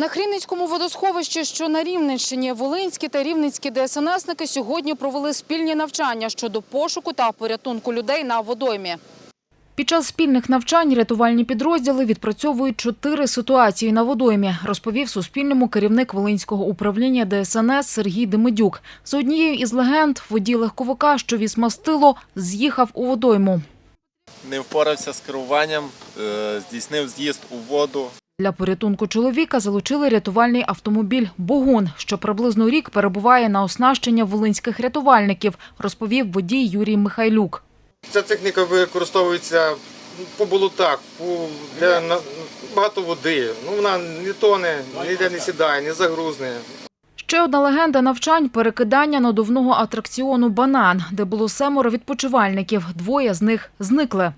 На Хрінницькому водосховищі, що на Рівненщині, волинські та рівненські ДСНСники сьогодні провели спільні навчання щодо пошуку та порятунку людей на водоймі. Під час спільних навчань рятувальні підрозділи відпрацьовують чотири ситуації на водоймі, розповів Суспільному керівник Волинського управління ДСНС Сергій Демидюк. За однією із легенд, водій легковика, що віз мастило, з'їхав у водойму. не впорався з керуванням, е, здійснив з'їзд у воду. Для порятунку чоловіка залучили рятувальний автомобіль «Богун», що приблизно рік перебуває на оснащення волинських рятувальників, розповів водій Юрій Михайлюк. Ця техніка використовується ну, по болотах, на- багато води. Ну, вона не тоне, ніде не сідає, не загрузне. Ще одна легенда навчань – перекидання надувного атракціону «Банан», де було семеро відпочивальників. Двоє з них зникли.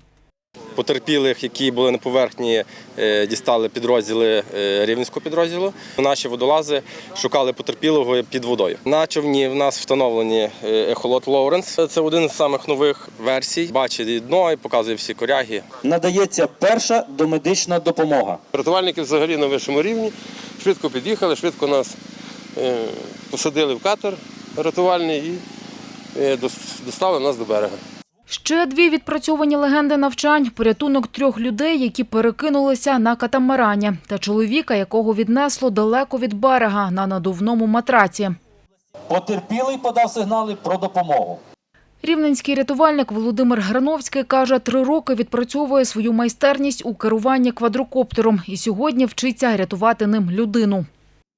Потерпілих, які були на поверхні, е, дістали підрозділи е, рівненського підрозділу. Наші водолази шукали потерпілого під водою. На човні в нас встановлені е, ехолот Лоуренс. Це один з самих нових версій. Бачить дно і показує всі коряги. надається перша домедична допомога. Рятувальники взагалі на вищому рівні. Швидко під'їхали, швидко нас посадили в катер рятувальний і доставили нас до берега. Ще дві відпрацьовані легенди навчань – порятунок трьох людей, які перекинулися на катамарані, та чоловіка, якого віднесло далеко від берега на надувному матраці. Потерпілий подав сигнали про допомогу. Рівненський рятувальник Володимир Грановський каже, три роки відпрацьовує свою майстерність у керуванні квадрокоптером і сьогодні вчиться рятувати ним людину.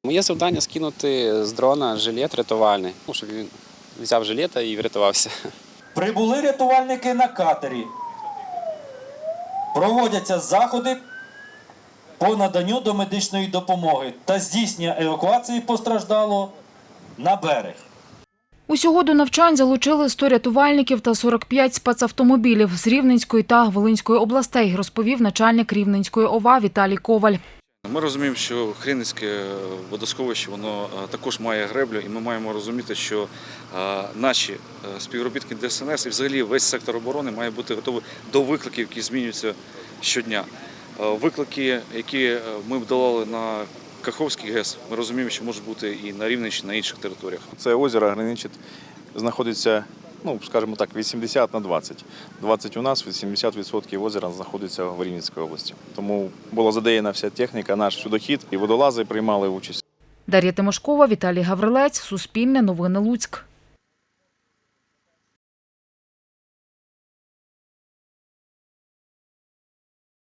Моє завдання скинути з дрона жилет рятувальний, ну, щоб він взяв жилета і врятувався. Прибули рятувальники на катері. Проводяться заходи по наданню домедичної допомоги та здійснення евакуації постраждалого на берег. Усього до навчань залучили 100 рятувальників та 45 спецавтомобілів з Рівненської та Волинської областей, розповів начальник Рівненської ОВА Віталій Коваль. Ми розуміємо, що Хрінницьке водосховище воно е, також має греблю, і ми маємо розуміти, що е, наші е, співробітники ДСНС і взагалі весь сектор оборони має бути готовий до викликів, які змінюються щодня. Е, Виклики, які е, ми вдолали на Каховський ГЕС, ми розуміємо, що можуть бути і на Рівненщині, на інших територіях. Це озеро граничить, знаходиться, ну, скажімо так, 80 на 20. 20 у нас, 80% озера знаходиться в Рівненській області. Тому була задіяна вся техніка, наш судохід і водолази приймали участь. Дар'я Тимошкова, Віталій Гаврилець, Суспільне новини Луцьк.